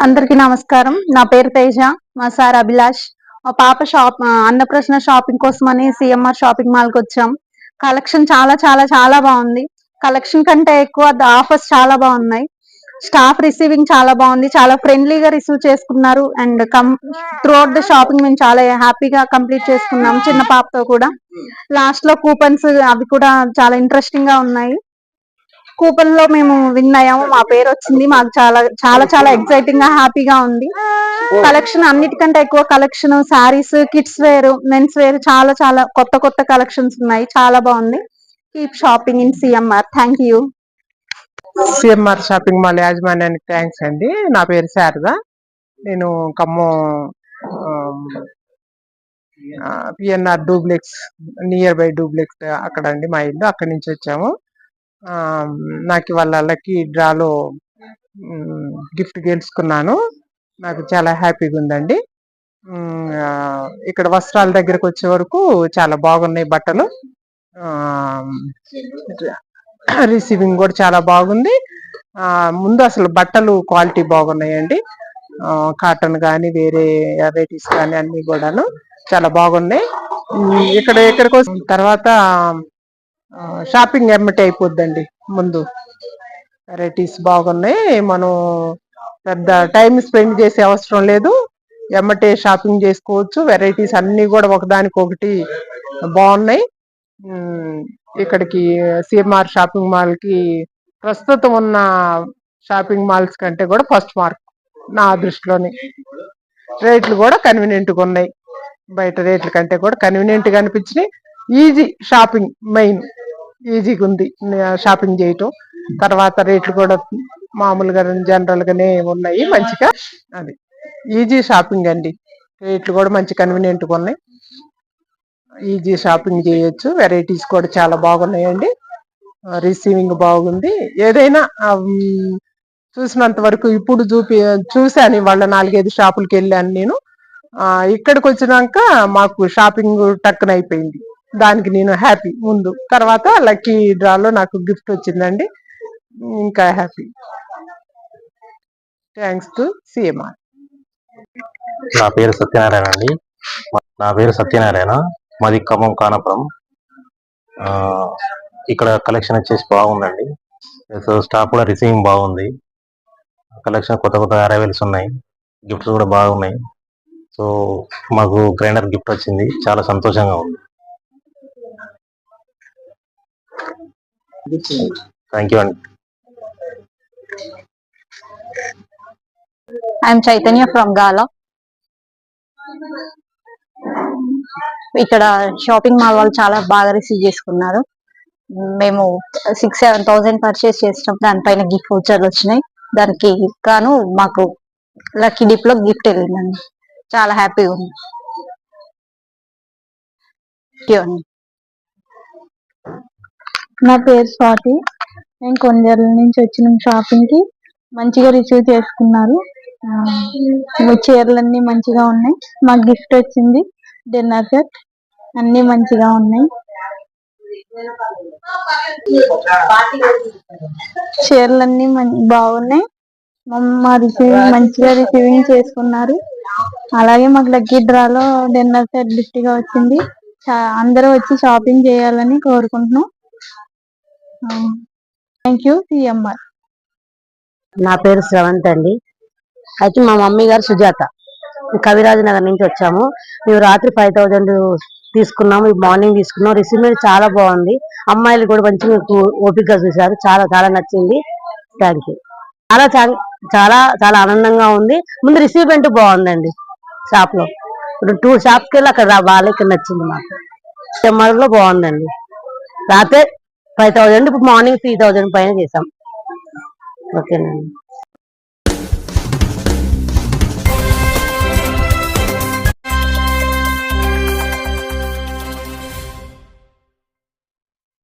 అందరికీ నమస్కారం. నా పేరు తేజ మా సార్ అభిలాష్. మా పాప షాప్ ఆ, షాపింగ్ కోసం అని సిఎంఆర్ షాపింగ్ మాల్కి వచ్చాం. కలెక్షన్ చాలా చాలా చాలా బాగుంది. కలెక్షన్ కంటే ఎక్కువ ఆఫర్స్ చాలా బాగున్నాయి. స్టాఫ్ రిసీవింగ్ చాలా బాగుంది. చాలా ఫ్రెండ్లీగా రిసీవ్ చేసుకున్నారు. And come throughout the shopping మేము చాలా హ్యాపీగా కంప్లీట్ చేసుకున్నాం చిన్న పాపతో కూడా. లాస్ట్లో కూపన్స్ అవి కూడా చాలా ఇంట్రెస్టింగ్గా ఉన్నాయి. కూపన్లో మేము విన్ అయ్యాము. మా పేరు వచ్చింది. మాకు చాలా చాలా చాలా ఎక్సైటింగ్గా హ్యాపీగా ఉంది. కలెక్షన్ అన్నిటికంటే ఎక్కువ collection sarees kids wear men's wear చాలా చాలా కొత్త కొత్త కలెక్షన్స్ ఉన్నాయి. చాలా బాగుంది. Keep shopping in CMR thank you CMR shopping mall యాజమాన్యానికి థ్యాంక్స్ అండి. నా పేరు శారద. నేను Khammam PNR duplex nearby duplex అక్కడ అండి మా ఇల్లు. అక్కడి నుంచి వచ్చాము. నాకు వాళ్ళ లక్కీ డ్రాలో గిఫ్ట్ గెలుచుకున్నాను. నాకు చాలా హ్యాపీగా ఉందండి. ఇక్కడ వస్త్రాల దగ్గరకు వచ్చే వరకు చాలా బాగున్నాయి బట్టలు. రిసీవింగ్ కూడా చాలా బాగుంది. ముందు అసలు బట్టలు క్వాలిటీ బాగున్నాయండి. కాటన్ కానీ వేరే వెరైటీస్ కానీ అన్ని కూడాను చాలా బాగున్నాయి. ఇక్కడ ఇక్కడికి వచ్చిన తర్వాత షాపింగ్ ఎమ్మటి అయిపోద్దండి ముందు? వెరైటీస్ బాగున్నాయి మనం పెద్ద టైం స్పెండ్ చేసే అవసరం లేదు. ఎమ్మటే షాపింగ్ చేసుకోవచ్చు. వెరైటీస్ అన్నీ కూడా ఒకదానికొకటి బాగున్నాయి. ఇక్కడికి సిఎంఆర్ షాపింగ్ మాల్కి ప్రస్తుతం ఉన్న షాపింగ్ మాల్స్ కంటే కూడా ఫస్ట్ మార్క్ నా దృష్టిలోని. రేట్లు కూడా కన్వీనియంట్గా ఉన్నాయి. బయట రేట్ల కంటే కూడా కన్వీనియంట్గా అనిపించినాయి. ఈజీ షాపింగ్ మెయిన్ ఈజీగా ఉంది. షాపింగ్ చేయటం. తర్వాత రేట్లు కూడా మామూలుగా జనరల్ గానే ఉన్నాయి మంచిగా. అది ఈజీ షాపింగ్ అండి. రేట్లు కూడా మంచి కన్వీనియంట్గా ఉన్నాయి. ఈజీ షాపింగ్ చేయొచ్చు. వెరైటీస్ కూడా చాలా బాగున్నాయండి. రిసీవింగ్ బాగుంది. ఏదైనా చూసినంత వరకు ఇప్పుడు చూపి చూశాను వాళ్ళ నాలుగైదు షాపులకి వెళ్ళాను నేను. ఇక్కడికి వచ్చినాక మాకు షాపింగ్ టక్కన అయిపోయింది. దానికి నేను హ్యాపీ ముందు తర్వాత లక్కీ డ్రాలో నాకు గిఫ్ట్ వచ్చిందండి. ఇంకా హ్యాపీ థ్యాంక్స్ టు సిఎంఆర్ నా పేరు సత్యనారాయణ అండి. నా పేరు సత్యనారాయణ. మాది ఖమ్మం కానపురం. ఆ, ఇక్కడ కలెక్షన్ వచ్చేసి బాగుందండి. సో స్టాఫ్ కూడా రిసీవింగ్ బాగుంది. కలెక్షన్ కొత్త కొత్త అరైవల్స్ ఉన్నాయి. గిఫ్ట్స్ కూడా బాగున్నాయి. సో మాకు గ్రైండర్ గిఫ్ట్ వచ్చింది. చాలా సంతోషంగా ఉంది. థ్యాంక్ యూ అండి ఐఎమ్ చైతన్య ఫ్రమ్ గాలా ఇక్కడ షాపింగ్ మాల్ వాళ్ళు చాలా బాగా రిసీవ్ చేసుకున్నారు. మేము సిక్స్ సెవెన్ థౌసండ్ పర్చేస్ చేసినాం. దానిపైన గిఫ్ట్ వౌచర్లు వచ్చినాయి. దానికి గాను మాకు లక్కీ డిప్లో గిఫ్ట్ వెళ్ళిందండి. చాలా హ్యాపీగా ఉంది. నా పేరు స్వాతి. నేను కొందేళ్ళ నుంచి వచ్చిన షాపింగ్కి మంచిగా రిసీవ్ చేసుకున్నారు. చీరలన్నీ మంచిగా ఉన్నాయి. మాకు గిఫ్ట్ వచ్చింది డిన్నర్ సెట్. అన్ని మంచిగా ఉన్నాయి. చీరలన్నీ బాగున్నాయి. మా- రిసీవ్ రిసీవింగ్ మంచిగా రిసీవింగ్ చేసుకున్నారు. అలాగే మాకు లక్కీ డ్రాలో డిన్నర్ సెట్ గిఫ్ట్గా వచ్చింది అందరూ వచ్చి షాపింగ్ చేయాలని కోరుకుంటున్నాం. థ్యాంక్ యూ సిఎంఆర్ నా పేరు శ్రవంత్ అండి. అయితే మా మమ్మీ గారు సుజాత. కవిరాజ్ నగర్ నుంచి వచ్చాము. మేము రాత్రి ఫైవ్ థౌజండ్ తీసుకున్నాము. మార్నింగ్ తీసుకున్నాం. రిసీవ్మెంట్ చాలా బాగుంది. అమ్మాయిలు కూడా మంచిగా ఓపికగా చూశారు. చాలా చాలా నచ్చింది. థ్యాంక్ యూ చాలా చాలా చాలా ఆనందంగా ఉంది. ముందు రిసీవ్మెంట్ బాగుందండి షాప్లో ఇప్పుడు టూ షాప్స్కి వెళ్ళి అక్కడ వాళ్ళకి నచ్చింది మాకు. చెమ్మర్లో బాగుందండి. రాత్రి ఫైవ్ థౌజండ్ ఇప్పుడు మార్నింగ్ త్రీ థౌజండ్ పైన చేసాం ఓకేనండి.